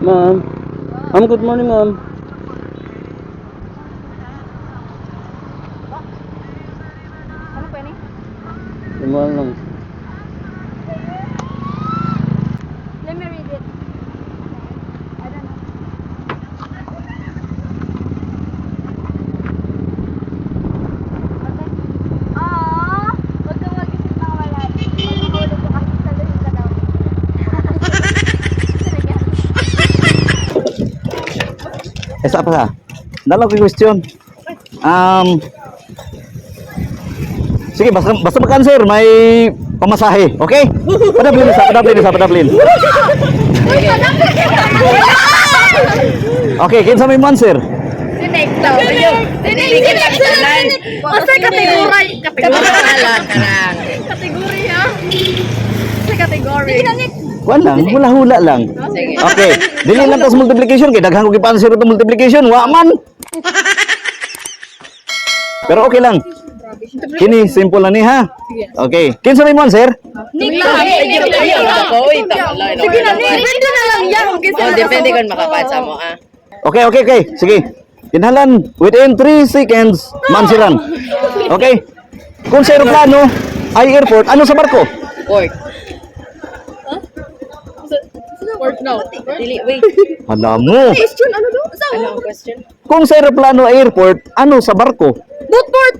Ma'am. Ma'am, good morning, ma'am. Ano pa ni? Good Esa pa sa? Dalaw ko question. Um, Sige, basta, basta mag-answer, may pamasahe. Okay? Padaplin isa, padaplin isa, padaplin. Okay, kinsa may mo answer? Sinek daw. Sinek lang tanan. Asa kategory? Kategory lang karang. Kategory ha? Sa kategory. Kuan lang, hula-hula lang. Okay, dili lang tas multiplication kay daghan ko gipa-answer ito multiplication, wa man. Pero okay lang. Kini simple lang ni ha. Okay, kinsa may mo answer? Nick. Sige na, Nick. Pwede na lang yan. Oh, depende kung makapasa mo, ah. Okay, okay, okay. Sige. Kinahanglan within 3 seconds mansiran. Okay? Kung sa aeroplano ay airport, ano sa barko? Port. Port, no. Dili, wait. Alam mo. Question, ano daw? Ano ang question? Kung sa aeroplano airport, ano sa barko? Bootport!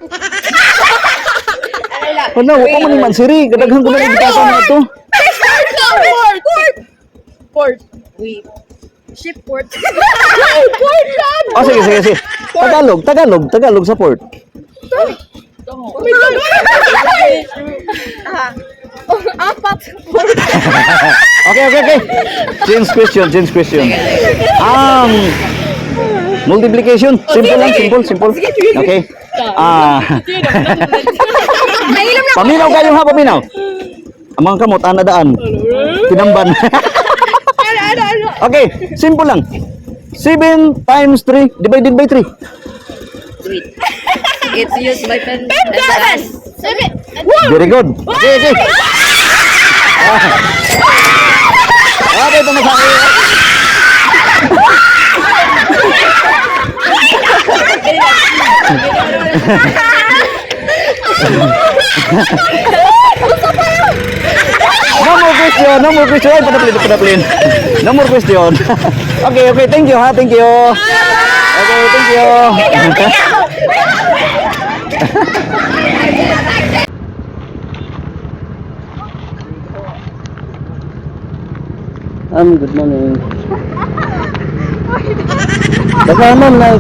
Ano, wa pa man ni mansiri. Kadaghan ko na lang bitasa na ito. Port! Port! Port! Wait. Shipport. Port lang! Oh, sige, sige, sige. Tagalog, Tagalog, Tagalog sa port. Apat. Okay, okay, okay. Change question, change question. Um, multiplication. Simple lang, simple, simple. Okay. Ah, na. paminaw kayo ha, paminaw. Ang mga kamot, anadaan. Tinamban. Ano, ano, ano? okay, simple lang. 7 times 3 divided by 3. Wait. It's used by pen. Seven. Seven. Very good. Okay, okay. Ah, okay, ito masabi. No more question, no more question. Ay, padaplin, padaplin. No more question. okay, okay, thank you ha, thank you. Okay, thank you. Um, good morning. Baka ma'am na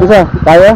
不是打人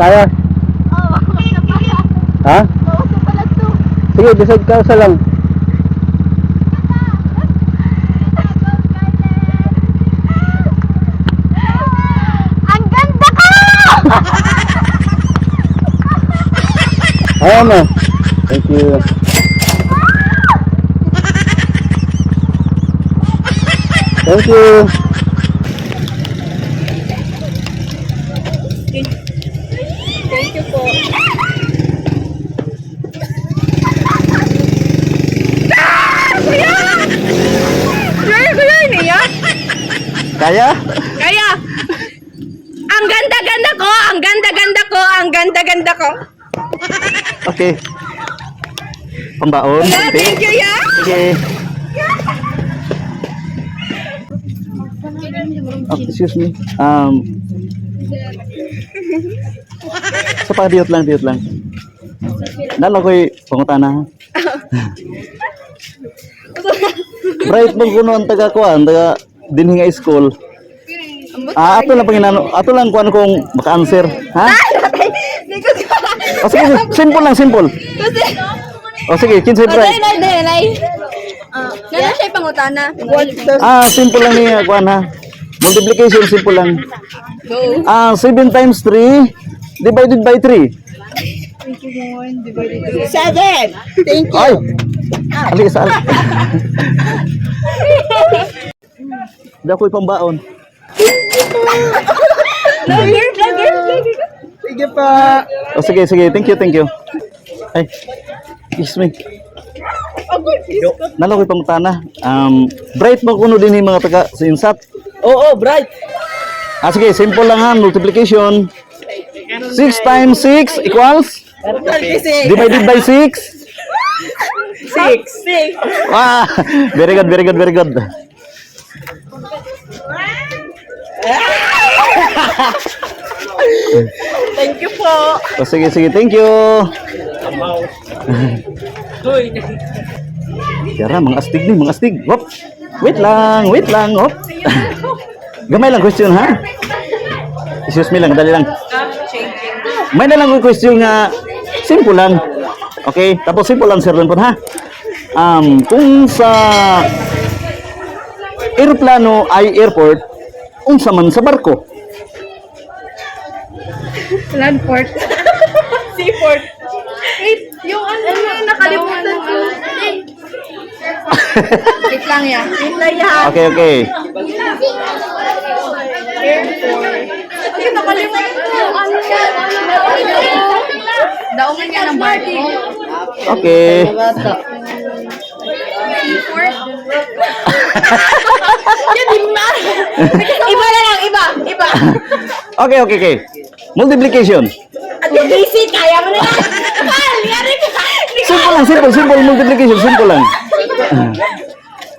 kaya. Oh, Ha? Pauso pala to. Sige, decide ka sa lang. Ang ganda ko! Ayaw mo. Thank you. Thank you. Kaya? Kaya, ang ganda-ganda ko, ang ganda-ganda ko, ang ganda-ganda ko. Okay. Pambaon. Yeah, Okay. thank you, yeah. Sige. Oh, excuse me. Um, sa pa, diot lang, diot lang. Nalo ko'y pangutana. ha? Bright mo kuno ang taga kuan, taga dinhi nga school. Ah, ato lang panginano, ato lang kuan kung maka-answer, ha? O sige, simple lang, simple. O sige, kinsay oh, bright. dahil, dahil, dahil. Ganun siya pangutana. Ah, simple lang niya, kuan ha. Multiplication, simple lang. Ah, 7 times 3 divided by 3. Seven. Thank Ay! Ali, sa Hindi ako'y pambaon. Vlogger, vlogger, vlogger. Sige pa. O sige, sige. Thank you, thank you. Ay, excuse me. Nalo ko'y pangutana. Um, bright mo kuno din yung mga taga sa insat. Oo, bright. Ah, sige, simple lang ha. Multiplication. 6 times 6 equals? Divided by 6? six. Six. Wow! Very good, very good, very good. Thank you po. O sige, sige. Thank you. Yara, mga astig ni, mga astig. Hop. Wait lang, wait lang. Hop. Gamay lang question, ha? Excuse me lang, dali lang. May na lang question nga simple lang. Okay? Tapos simple answer lang po, ha? Um, kung sa aeroplano ay airport, unsa man sa barko? Landport. Seaport. Wait, yung ano yung nakalimutan ko. Wait lang ya. Wait lang ya. Okay, okay. Kasi nakalimutan ko. Ano Dauman ka ng barko. Okay. Yan, di ba? Iba na lang, iba. Iba. Okay, okay, okay. Multiplication. At yung busy, kaya mo na lang. Mahal, yari ka. Simple lang, simple, simple multiplication, simple lang.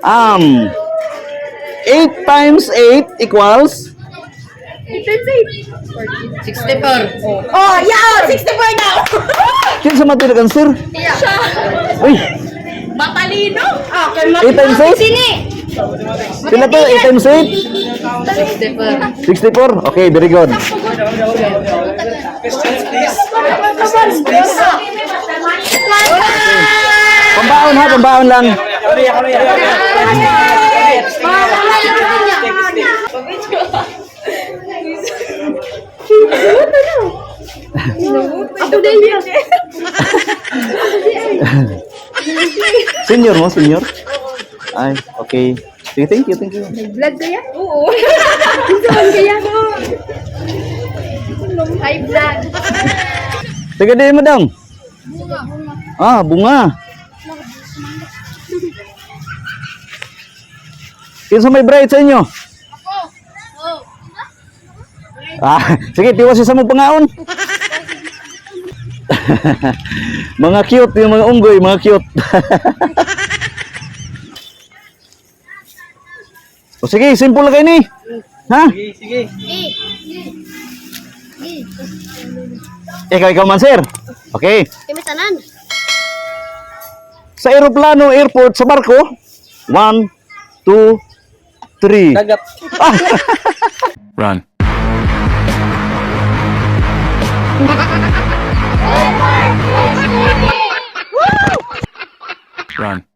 Um, 8 times 8 equals 64. Oh, yeah, 64 now. Kin sa mati answer? Siya. Uy, Matalino. Ah, kay 8 times 8? Sini. Sila to, 8 times 8? 64. 64? Okay, very good. Pambaon ha, pambaon lang. Ako din yan. Senior mo, senior? Ay, okay. Thank you, thank you. Vlog kaya? Oo. Saan kaya? Hi, vlog. Taga din mo dong. Ah, bunga. Kinsa may bright sa inyo? Ah, sige, tiwas sa mo pangaon. mga cute yung mga unggoy, mga cute. O sige, simple lang kayo ni. Ha? Sige, sige. Ikaw, ikaw man, sir. Okay. Kami tanan. Sa aeroplano, airport, sa barko. One, two, three. Dagat. Run. Run.